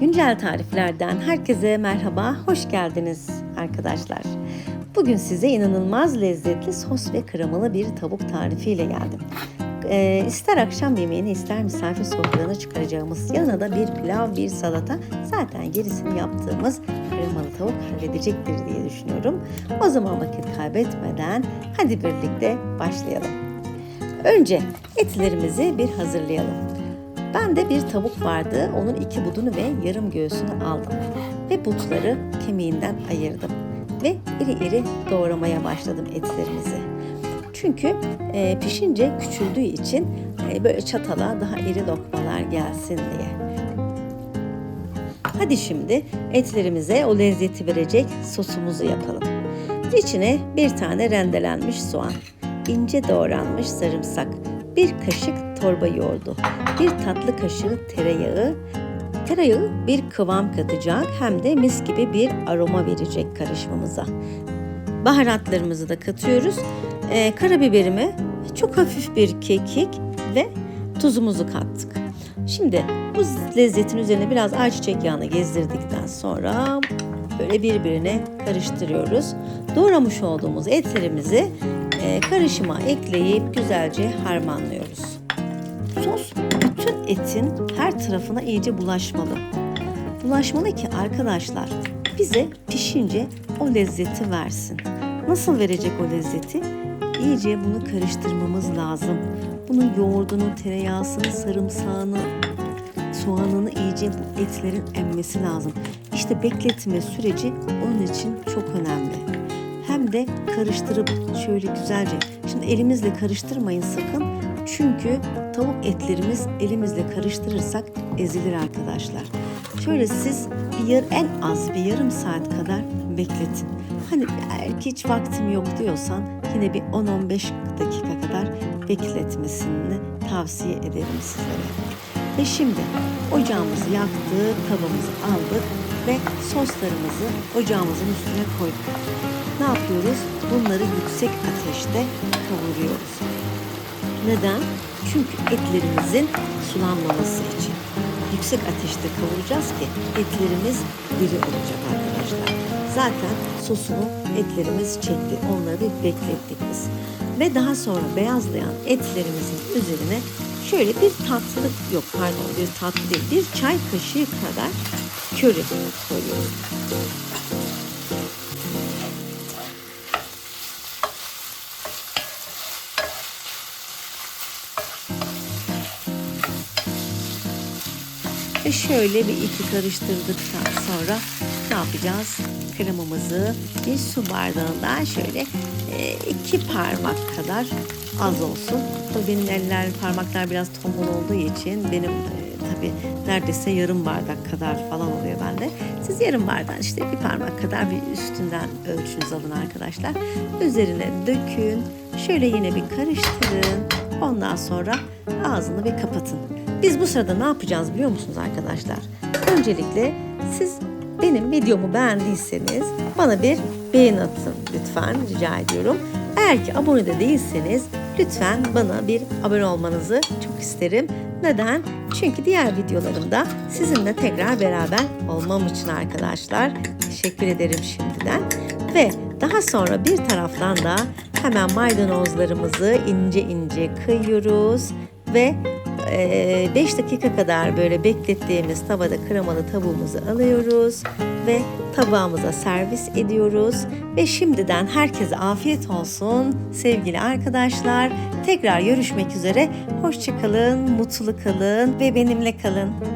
Güncel tariflerden herkese merhaba, hoş geldiniz arkadaşlar. Bugün size inanılmaz lezzetli sos ve kremalı bir tavuk tarifiyle geldim. Ee, ister akşam yemeğini ister misafir sofralarına çıkaracağımız yanına da bir pilav bir salata zaten gerisini yaptığımız kremalı tavuk halledecektir diye düşünüyorum. O zaman vakit kaybetmeden hadi birlikte başlayalım. Önce etlerimizi bir hazırlayalım. Ben de bir tavuk vardı. Onun iki budunu ve yarım göğsünü aldım. Ve butları kemiğinden ayırdım. Ve iri iri doğramaya başladım etlerimizi. Çünkü e, pişince küçüldüğü için e, böyle çatala daha iri lokmalar gelsin diye. Hadi şimdi etlerimize o lezzeti verecek sosumuzu yapalım. İçine bir tane rendelenmiş soğan, ince doğranmış sarımsak, bir kaşık torba yoğurdu, bir tatlı kaşığı tereyağı, Tereyağı bir kıvam katacak hem de mis gibi bir aroma verecek karışmamıza. Baharatlarımızı da katıyoruz. Ee, karabiberimi, çok hafif bir kekik ve tuzumuzu kattık. Şimdi bu lezzetin üzerine biraz ayçiçek yağını gezdirdikten sonra böyle birbirine karıştırıyoruz. Doğramış olduğumuz etlerimizi e, karışıma ekleyip güzelce harmanlıyoruz. Sos bütün etin her tarafına iyice bulaşmalı. Bulaşmalı ki arkadaşlar bize pişince o lezzeti versin. Nasıl verecek o lezzeti? İyice bunu karıştırmamız lazım. Bunun yoğurdunu, tereyağısını, sarımsağını, soğanını iyice bu etlerin emmesi lazım. İşte bekletme süreci onun için çok önemli. Hem de karıştırıp şöyle güzelce. Şimdi elimizle karıştırmayın sakın. Çünkü tavuk etlerimiz elimizle karıştırırsak ezilir arkadaşlar. Şöyle siz bir yar, en az bir yarım saat kadar bekletin. Hani eğer ki hiç vaktim yok diyorsan yine bir 10-15 dakika kadar bekletmesini tavsiye ederim sizlere. Ve şimdi ocağımızı yaktık, tavamızı aldık ve soslarımızı ocağımızın üstüne koyduk. Ne yapıyoruz? Bunları yüksek ateşte kavuruyoruz. Neden? Çünkü etlerimizin sulanmaması için. Yüksek ateşte kavuracağız ki etlerimiz diri olacak arkadaşlar. Zaten sosunu etlerimiz çekti. Onları beklettik biz. Ve daha sonra beyazlayan etlerimizin üzerine şöyle bir tatlı, yok pardon bir tatlı değil, bir çay kaşığı kadar köri koyuyoruz. Ve şöyle bir iki karıştırdıktan sonra ne yapacağız? Kremamızı bir su bardağından şöyle e, iki parmak kadar az olsun. Tabii benim eller parmaklar biraz tombul olduğu için benim e, tabii neredeyse yarım bardak kadar falan oluyor bende. Siz yarım bardak işte bir parmak kadar bir üstünden ölçünüz alın arkadaşlar. Üzerine dökün. Şöyle yine bir karıştırın. Ondan sonra ağzını bir kapatın. Biz bu sırada ne yapacağız biliyor musunuz arkadaşlar? Öncelikle siz benim videomu beğendiyseniz bana bir beğen atın lütfen rica ediyorum. Eğer ki abone de değilseniz lütfen bana bir abone olmanızı çok isterim. Neden? Çünkü diğer videolarımda sizinle tekrar beraber olmam için arkadaşlar. Teşekkür ederim şimdiden. Ve daha sonra bir taraftan da hemen maydanozlarımızı ince ince kıyıyoruz ve 5 dakika kadar böyle beklettiğimiz tavada kremalı tavuğumuzu alıyoruz ve tabağımıza servis ediyoruz. Ve şimdiden herkese afiyet olsun sevgili arkadaşlar. Tekrar görüşmek üzere. Hoşçakalın, mutlu kalın ve benimle kalın.